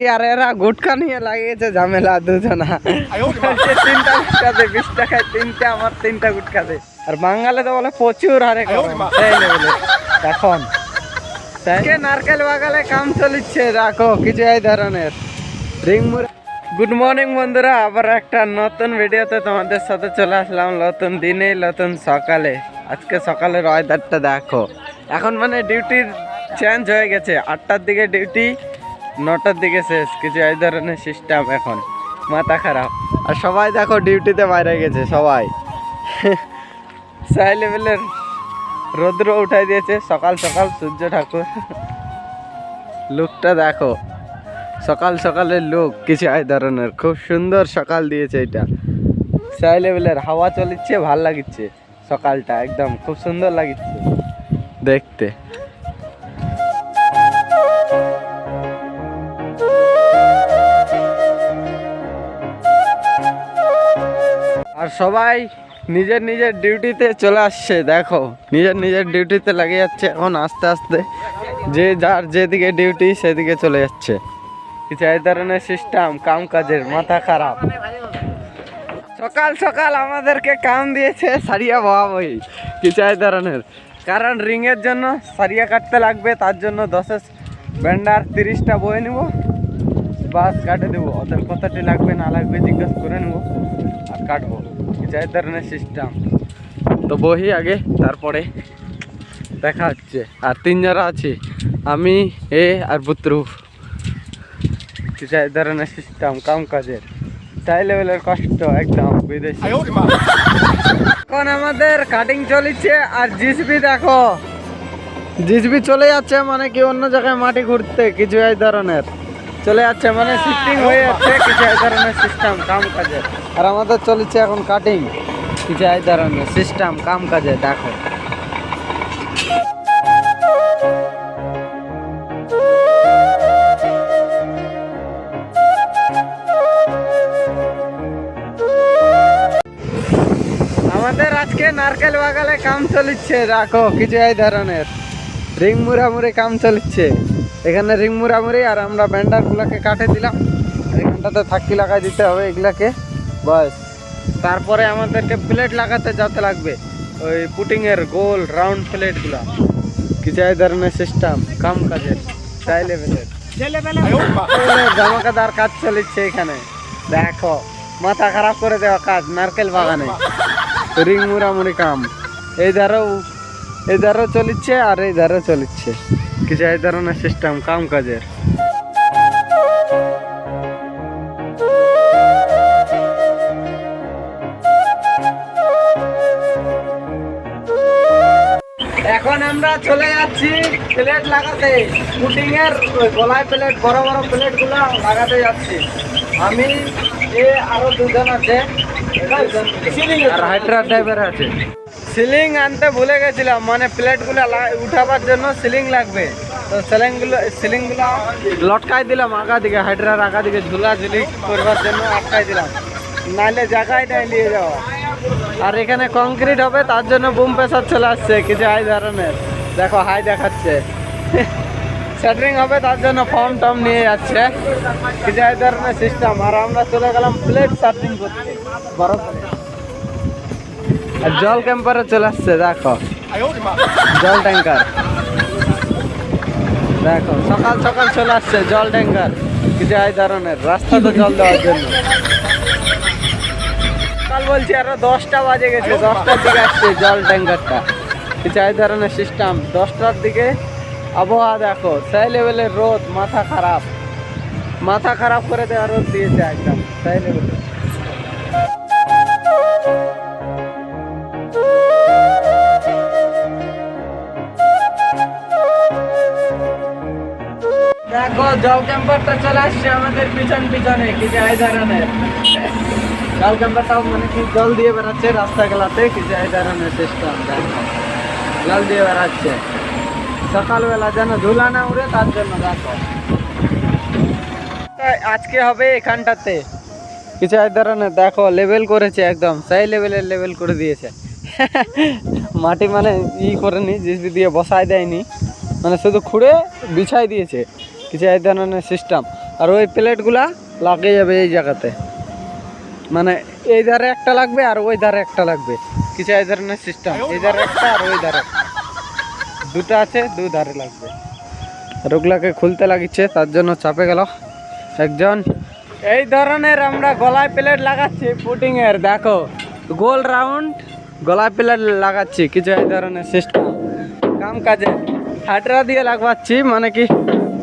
আর এরা গুটকা নিয়ে লাগিয়েছে ঝামেলা দুজনা। তিনটা গুটকা দে বিশ টাকায় তিনটা আমার তিনটা গুটকা দে। আর বাঙালে তো বলে প্রচুর হারে এখন। নারকেল বাগালে কাম চলিচ্ছে? দেখো কিছু এই ধরনের। গুড মর্নিং বন্ধুরা। আবার একটা নতুন ভিডিওতে তোমাদের সাথে চলে আসলাম নতুন দিনে নতুন সকালে। আজকে সকালের ওয়েদারটা দেখো। এখন মানে ডিউটির চেঞ্জ হয়ে গেছে। আটটার দিকে ডিউটি নটার দিকে শেষ কিছু এই ধরনের সিস্টেম এখন। মাথা খারাপ। আর সবাই দেখো ডিউটিতে বাইরে গেছে সবাই। সাই লেভেলের রৌদ্র উঠাই দিয়েছে সকাল সকাল সূর্য ঠাকুর। লুকটা দেখো সকাল সকালের লুক কিছু এই ধরনের। খুব সুন্দর সকাল দিয়েছে এটা। সাই লেভেলের হাওয়া চলিচ্ছে ভালো লাগিচ্ছে সকালটা একদম খুব সুন্দর লাগিচ্ছে। দেখতে। আর সবাই নিজের নিজের ডিউটিতে চলে আসছে, দেখো। নিজের নিজের ডিউটিতে লাগে যাচ্ছে, এখন আস্তে আস্তে যে যার যেদিকে ডিউটি সেদিকে চলে যাচ্ছে। কিছু এই ধরনের সিস্টেম কাম কাজের মাথা খারাপ। সকাল সকাল আমাদেরকে কাম দিয়েছে সারিয়া বাবাই কিছু এই ধরনের কারণ রিংয়ের জন্য সারিয়া কাটতে লাগবে, তার জন্য দশের ব্যান্ডার তিরিশটা বয়ে নিব, বাস কাটে দেবো। ওদের কতটি লাগবে না লাগবে জিজ্ঞেস করে নেব। কাটবো। কিছু এই ধরনের সিস্টেম তো বহি আগে তারপরে দেখা হচ্ছে। আর তিনজনা আছে। আমি এ আর বুত্রু। কিছু এই ধরনের সিস্টেম কাম কাজের চাই লেভেলের কষ্ট একদম বিদেশি। এখন আমাদের কাটিং চলিচ্ছে আর জিসবি দেখো। জিসবি চলে যাচ্ছে মানে কি অন্য জায়গায় মাটি ঘুরতে কিছু এই ধরনের। চলে যাচ্ছে মানে শিফটিং হয়ে যাচ্ছে, কিছু এই ধরনের সিস্টেম কাম কাজে আর আমাদের চলেছে এখন কাটিং কিছু এই ধরনের সিস্টেম কাম কাজে দেখো। আমাদের আজকে নারকেল বাগালে কাম চলিচ্ছে রাখো কিছু এই ধরনের রিং মুড়ামুড়ি কাম চলিচ্ছে। এখানে রিং মুড়ামুড়ি আর আমরা ব্যান্ডার গুলাকে কাটে দিলাম। এখানটাতে থাকি লাগাই দিতে হবে এগুলাকে। বাস। তারপরে আমাদেরকে প্লেট লাগাতে যেতে লাগবে। ওই পুটিং এর গোল, রাউন্ড প্লেটগুলা। কিছু এই ধরনের সিস্টেম কাম কাজের চাই লেভেলের জামাকাদার কাজ চলিচ্ছে এখানে। দেখো, মাথা খারাপ করে দেওয়া কাজ, নারকেল বাগানে। রিং মুড়ামুড়ি কাম। এই ধারেও এই ধারেও চলিচ্ছে আর এই ধারেও চলিচ্ছে। কিছু এই ধরনের সিস্টেম কাম কাজের। এখন আমরা চলে যাচ্ছি প্লেট লাগাতে। পুটিং এর গলায় প্লেট বড় বড় প্লেটগুলো লাগাতে যাচ্ছি। আমি এ আরও দুজন আছে। আর হাইড্রা ড্রাইভার আছে। সিলিং আনতে ভুলে গেছিলাম মানে প্লেটগুলো উঠাবার জন্য সিলিং লাগবে। তো সিলিংগুলো সিলিংগুলো লটকাই দিলাম আগা দিকে হাইড্রার আগা দিকে ঝুলা ঝুলি করবার জন্য আটকাই দিলাম। নাহলে জায়গায় নাই নিয়ে যাওয়া। আর এখানে কংক্রিট হবে, তার জন্য বুম প্রেসার চলে আসছে, কিছু হাই ধরনের। দেখো, হাই দেখাচ্ছে। সেটারিং হবে, তার জন্য ফর্ম টম নিয়ে যাচ্ছে। কিছু এই ধরনের সিস্টেম আর আমরা চলে গেলাম প্লেট সার্চিং করতে। বরফ। আর জল ক্যাম্পারে চলে আসছে, দেখো। জল ট্যাঙ্কার। দেখো, সকাল সকাল চলে আসছে জল ট্যাঙ্কার। কিছু এই ধরনের, রাস্তা তো জল দেওয়ার জন্য। সকাল বলছি আরও দশটা বাজে গেছে, দশটার দিকে আসছে জল ট্যাঙ্কারটা। কিছু এই ধরনের সিস্টেম দশটার দিকে আবহাওয়া দেখো, সেই লেভেলের রোদ, মাথা খারাপ। মাথা খারাপ করে দেওয়া রোদ দিয়েছে একদম, সেই লেভেলের জল ক্যাম্পারটা চলে আসছে আমাদের পিছন পিছনে কিছু এই ধরনের জল ক্যাম্পারটাও মানে কি জল দিয়ে বেড়াচ্ছে রাস্তা গেলাতে কিছু এই ধরনের সিস্টেম জল দিয়ে বেড়াচ্ছে। সকালবেলা যেন ধুলা না উড়ে, তার জন্য দেখো। আজকে হবে এখানটাতে। কিছু এই ধরনের দেখো লেভেল করেছে একদম। সেই লেভেলের লেভেল করে দিয়েছে। মাটি মানে ই করেনি, জিসবি দিয়ে বসায় দেয়নি। মানে শুধু খুঁড়ে বিছাই দিয়েছে। কিছু এই ধরনের সিস্টেম আর ওই প্লেটগুলা লাগিয়ে যাবে এই জায়গাতে। মানে এই ধারে একটা লাগবে আর ওই ধারে একটা লাগবে। কিছু এই ধরনের সিস্টেম এই ধারে একটা আর ওই ধারে। দুটো আছে, দু ধারে লাগবে। আর ওগুলাকে খুলতে লাগিচ্ছে, তার জন্য চাপে গেল। একজন, এই ধরনের আমরা গলায় প্লেট লাগাচ্ছি পুটিং এর দেখো। গোল রাউন্ড গলায় প্লেট লাগাচ্ছি, কিছু এই ধরনের সিস্টেম কাম কাজে। হাটরা দিয়ে লাগবাচ্ছি মানে কি?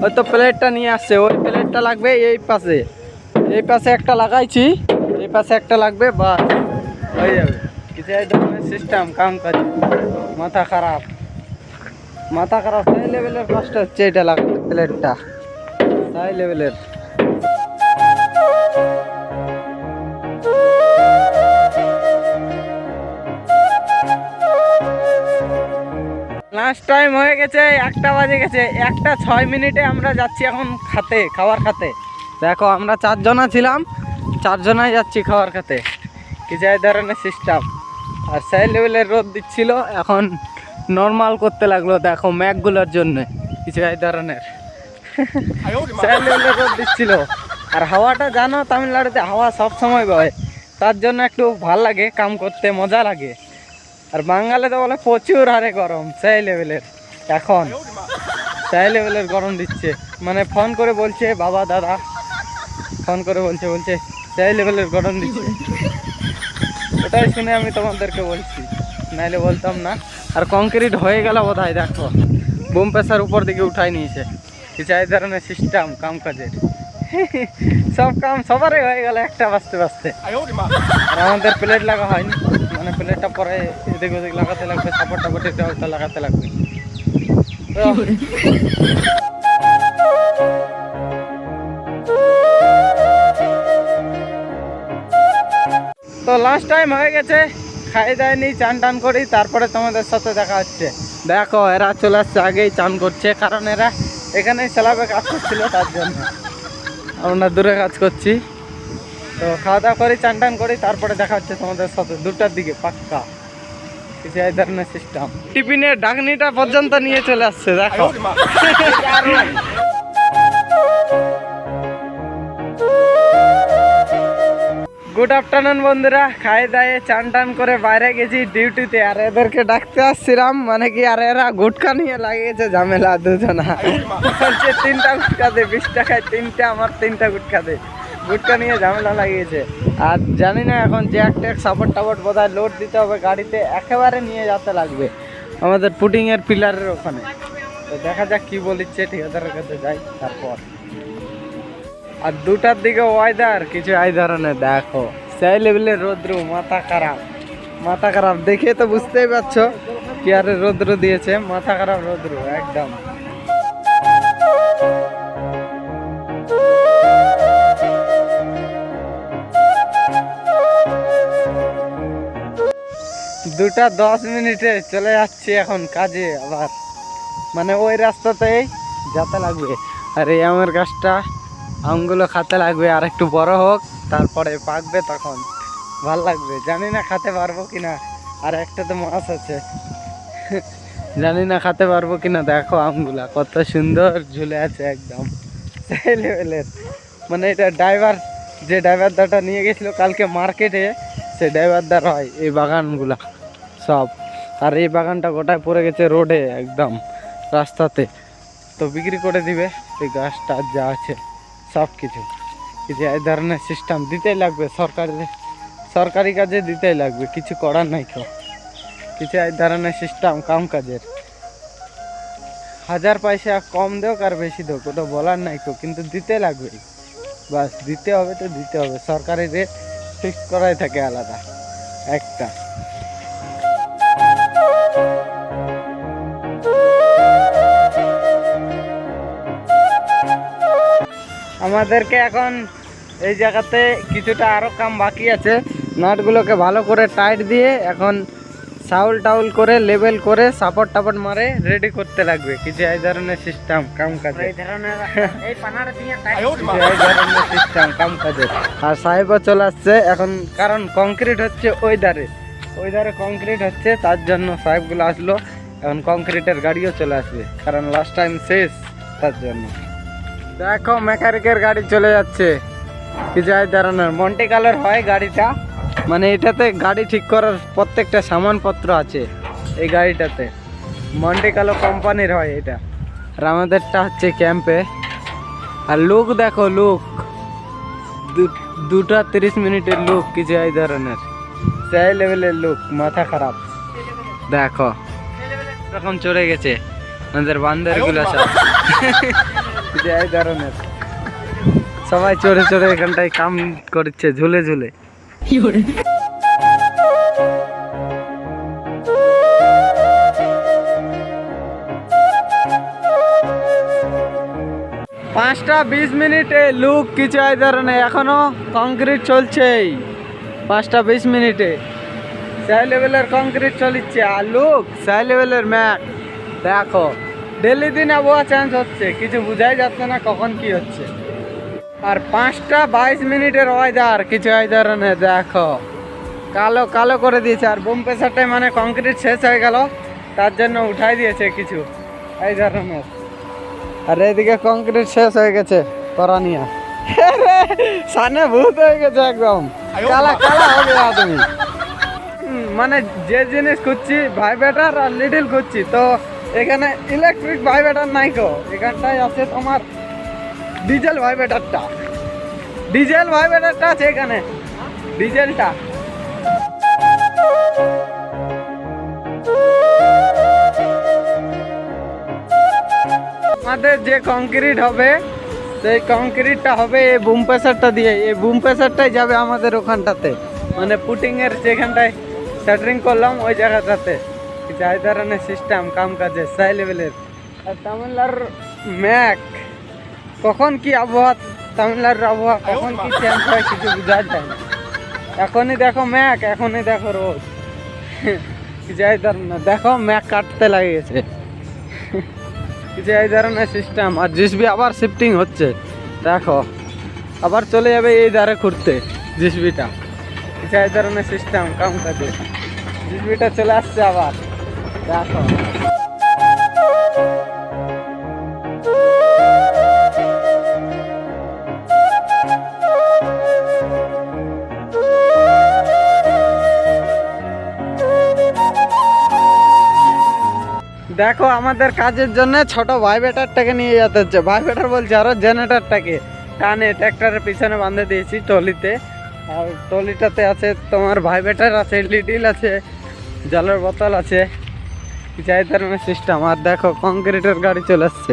হয়তো প্লেটটা নিয়ে আসছে, ওই প্লেটটা লাগবে এই পাশে। এই পাশে একটা লাগাইছি, এই পাশে একটা লাগবে বা হয়ে যাবে। সিস্টেম কাম কাজ মাথা খারাপ। মাথা খারাপ হাই লেভেলের কষ্ট হচ্ছে এটা লাগবে প্লেটটা। হাই লেভেলের লাস্ট টাইম হয়ে গেছে, একটা বাজে গেছে। একটা ছয় মিনিটে আমরা যাচ্ছি এখন খাতে, খাবার খাতে। দেখো, আমরা চারজনা ছিলাম, চারজনাই যাচ্ছি খাবার খাতে। কিছু এই ধরনের সিস্টেম আর সেই লেভেলের রোদ দিচ্ছিল, এখন নর্মাল করতে লাগল, দেখো, ম্যাকগুলোর জন্য। কিছু এই ধরনের। সেই লেভেলের রোদ দিচ্ছিল। আর হাওয়াটা জানো, তামিলনাড়ুতে হাওয়া সব সময় বয়। তার জন্য একটু ভালো লাগে, কাম করতে মজা লাগে। আর বাঙালে তো বলে প্রচুর হারে গরম, সেই লেভেলের এখন, সেই লেভেলের গরম দিচ্ছে। মানে ফোন করে বলছে, বাবা, দাদা। ফোন করে বলছে বলছে, সেই লেভেলের গরম দিচ্ছে। ওটাই শুনে আমি তোমাদেরকে বলছি। নাইলে বলতাম না। আর কংক্রিট হয়ে গেল বোধ হয় দেখো। বোম প্রেসার উপর দিকে উঠাই নিয়েছে। কিছু এই ধরনের সিস্টেম কাম কাজের সব কাম সবারই হয়ে গেল, একটা বাঁচতে বাঁচতে আর আমাদের প্লেট লাগা হয়নি। মানে প্লেটটা পরে এদিক ওদিক লাগাতে লাগবে সাপোর্ট টাপোর্ট এটা ওটা লাগাতে লাগবে। তো তো লাস্ট টাইম হয়ে গেছে খাই দেয়নি চান টান করি তারপরে তোমাদের সাথে দেখা হচ্ছে। দেখো এরা চলে আসছে আগেই চান করছে কারণ এরা এখানেই স্যালাবে কাজ করছিল তার জন্য। আমরা দূরে কাজ করছি। তো খাওয়া দাওয়া করি, চান টান করি, তারপরে দেখা হচ্ছে তোমাদের সাথে। দুটার দিকে, পাক্কা। কিছু এই ধরনের সিস্টেম টিফিনের ডাকনিটা পর্যন্ত নিয়ে চলে আসছে, দেখো। গুড আফটারনুন বন্ধুরা। খাই দায়ে, চান টান করে বাইরে গেছি ডিউটিতে। আর এদেরকে ডাকতে আসছিলাম মানে কি, আর এরা গুটকা নিয়ে লাগিয়েছে, ঝামেলা দুজনা। তিনটা গুটকা দে, বিশ টাকায় তিনটা, আমার তিনটা গুটকা দে। গুটকা নিয়ে ঝামেলা লাগিয়েছে। আর জানি না এখন জ্যাক ট্যাক সাপোর্ট টাপোর্ট বোধহয় লোড দিতে হবে গাড়িতে, একেবারে নিয়ে যেতে লাগবে আমাদের পুটিংয়ের পিলারের ওখানে। তো দেখা যাক কি বলিচ্ছে, ঠিকাদারের কাছে যাই, তারপর। আর দুটার দিকে ওয়েদার কিছু এই ধরনের দেখো। সেই লেভেলের রৌদ্র, মাথা খারাপ। মাথা খারাপ, দেখে তো বুঝতেই পারছ কি আরে রৌদ্র দিয়েছে, মাথা খারাপ রৌদ্র, একদম। দুটা দশ মিনিটে চলে যাচ্ছি এখন কাজে আবার। মানে ওই রাস্তাতেই যেতে লাগবে। আর এই আমের গাছটা আমগুলো খাতে লাগবে, আর একটু বড় হোক, তারপরে পাকবে তখন। ভালো লাগবে। জানি না খেতে পারব কিনা, আর একটা তো মাছ আছে। জানি না খেতে পারব কিনা, দেখো আমগুলা, কত সুন্দর ঝুলে আছে একদম। মানে এটা ড্রাইভার, যে ড্রাইভার দাটা নিয়ে গেছিল কালকে মার্কেটে, সে ড্রাইভার দার হয় এই বাগানগুলা। সব। আর এই বাগানটা গোটায় পড়ে গেছে রোডে একদম, রাস্তাতে। তো বিক্রি করে দিবে, এই গাছটা যা আছে, সব কিছু। কিছু এই ধরনের সিস্টেম দিতেই লাগবে সরকারি সরকারি কাজে দিতেই লাগবে, কিছু করার নাই কেউ কিছু এই ধরনের সিস্টেম কাম কাজের। হাজার পয়সা কম দেওক আর বেশি দেওক, ওটা বলার নাই কেউ কিন্তু দিতে লাগবে। বাস, দিতে হবে তো দিতে হবে সরকারি রেট ফিক্স করাই থাকে আলাদা, একটা। আমাদেরকে এখন এই জায়গাতে কিছুটা আরও কাম বাকি আছে। নাটগুলোকে ভালো করে টাইট দিয়ে এখন সাউল টাউল করে লেবেল করে সাপোর্ট টাপোর্ট মারে রেডি করতে লাগবে। কিছু এই ধরনের সিস্টেম কাম কাজে এই ধরনের সিস্টেম কাম কাজে আর সাহেবও চলে আসছে এখন কারণ কংক্রিট হচ্ছে ওই ধারে। ওই ধারে কংক্রিট হচ্ছে তার জন্য সাহেবগুলো আসলো। এখন কংক্রিটের গাড়িও চলে আসবে কারণ লাস্ট টাইম শেষ তার জন্য। দেখো মেকানিকের গাড়ি চলে যাচ্ছে। কিছু হয় দাঁড়ানোর? মন্টে কালার হয় গাড়িটা। মানে এটাতে গাড়ি ঠিক করার প্রত্যেকটা সামানপত্র আছে এই গাড়িটাতে। মন্টে কালো কোম্পানির হয় এটা। আর আমাদেরটা হচ্ছে ক্যাম্পে আর লুক দেখো লুক দুটা তিরিশ মিনিটের লুক কিছু এই ধরনের সেই লেভেলের লুক মাথা খারাপ। দেখো। এরকম চলে গেছে। আমাদের বান্দারগুলো সব। কিছু এই ধরনের সবাই চড়ে চড়ে এখানটায় কাম করছে, ঝুলে ঝুলে। পাঁচটা বিশ মিনিটে লুক কিছু এই ধরনের এখনও কংক্রিট চলছেই। পাঁচটা বিশ মিনিটে। সেই লেভেলের কংক্রিট চলছে আর লুক সেই লেভেলের ম্যাক দেখো। ডেলি দিন আবহাওয়া চেঞ্জ হচ্ছে কিছু বোঝাই যাচ্ছে না কখন কি হচ্ছে। আর পাঁচটা বাইশ মিনিটের ওয়েদার কিছু ধরনের দেখো। কালো কালো করে দিয়েছে আর বোম প্রেসারটাই মানে কংক্রিট শেষ হয়ে গেল তার জন্য উঠাই দিয়েছে কিছু এই ধরনের আর এদিকে কংক্রিট শেষ হয়ে গেছে করানিয়া সামনে ভূত হয়ে গেছে একদম। কালা কালা হবে তুমি। মানে যে জিনিস খুঁজছি ভাই বেটার আর লিটিল খুঁজছি তো এখানে ইলেকট্রিক ভাইব্রেটার নাই কো এখানটায় আছে তোমার ডিজেল ভাইব্রেটারটা ডিজেল ভাইব্রেটারটা আছে এখানে। ডিজেলটা আমাদের যে কংক্রিট হবে, সেই কংক্রিটটা হবে এই বুম প্রেসারটা দিয়ে। এই বুম প্রেসারটাই যাবে আমাদের ওখানটাতে। মানে পুটিংয়ের যেখানটায় সেটারিং করলাম, ওই জায়গাটাতে। যাই ধরনের সিস্টেম কাম কাজে সাই লেভেলের আর তামিলনাড়ুর ম্যাক, কখন কি আবহাওয়া, তামিলনাড়ুর আবহাওয়া কখন কি চেঞ্জ হয় কিছু বোঝা যায় না এখনই দেখো ম্যাক, এখনই দেখো রোদ। যাই ধরনের দেখো ম্যাক কাটতে লাগিয়েছে। কিছু এই ধরনের সিস্টেম আর জিসবি আবার শিফটিং হচ্ছে। দেখো, আবার চলে যাবে এই ধারে ঘুরতে, জিসবিটা। কিছু এই ধরনের সিস্টেম কাম কাজে জিসবিটা চলে আসছে আবার। দেখো। দেখো আমাদের কাজের জন্য ছোট ভাইবেটারটাকে নিয়ে যেতে হচ্ছে। ভাইবেটার বলছে আরও জেনারেটারটাকে। টানে ট্র্যাক্টরের পিছনে বাঁধে দিয়েছি টলিতে। আর টলিটাতে আছে তোমার ভাইবেটার আছে লিডিল আছে, জলের বোতল আছে। যাই ধরনের সিস্টেম আর দেখো কংক্রিটের গাড়ি চলে আসছে।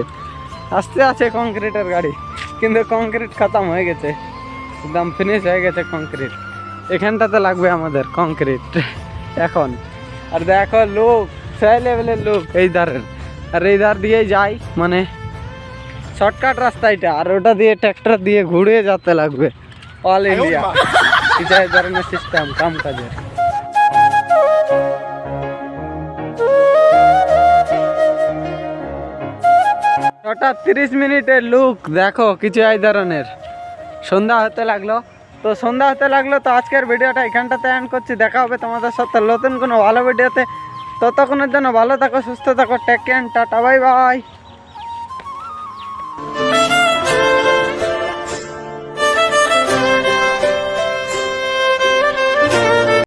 আসতে আছে কংক্রিটের গাড়ি কিন্তু কংক্রিট খতম হয়ে গেছে। একদম ফিনিশ হয়ে গেছে কংক্রিট এখানটাতে লাগবে আমাদের কংক্রিট এখন আর দেখো লোক সেই লেভেলের লোক এই ধারের। আর এই ধার দিয়েই যাই মানে শর্টকাট রাস্তা এটা আর ওটা দিয়ে ট্র্যাক্টর দিয়ে ঘুরে যেতে লাগবে। অল ইন্ডিয়া এই ধরনের সিস্টেম কাম কাজের ছটা তিরিশ মিনিটের লুক দেখো, কিছু এই ধরনের। সন্ধ্যা হতে লাগল। তো সন্ধ্যা হতে লাগল, তো আজকের ভিডিওটা এখানটাতে অ্যান্ড করছি। দেখা হবে তোমাদের সাথে নতুন কোনো ভালো ভিডিওতে। ততক্ষণের জন্য ভালো থাকো, সুস্থ থাকো take care tata bye bye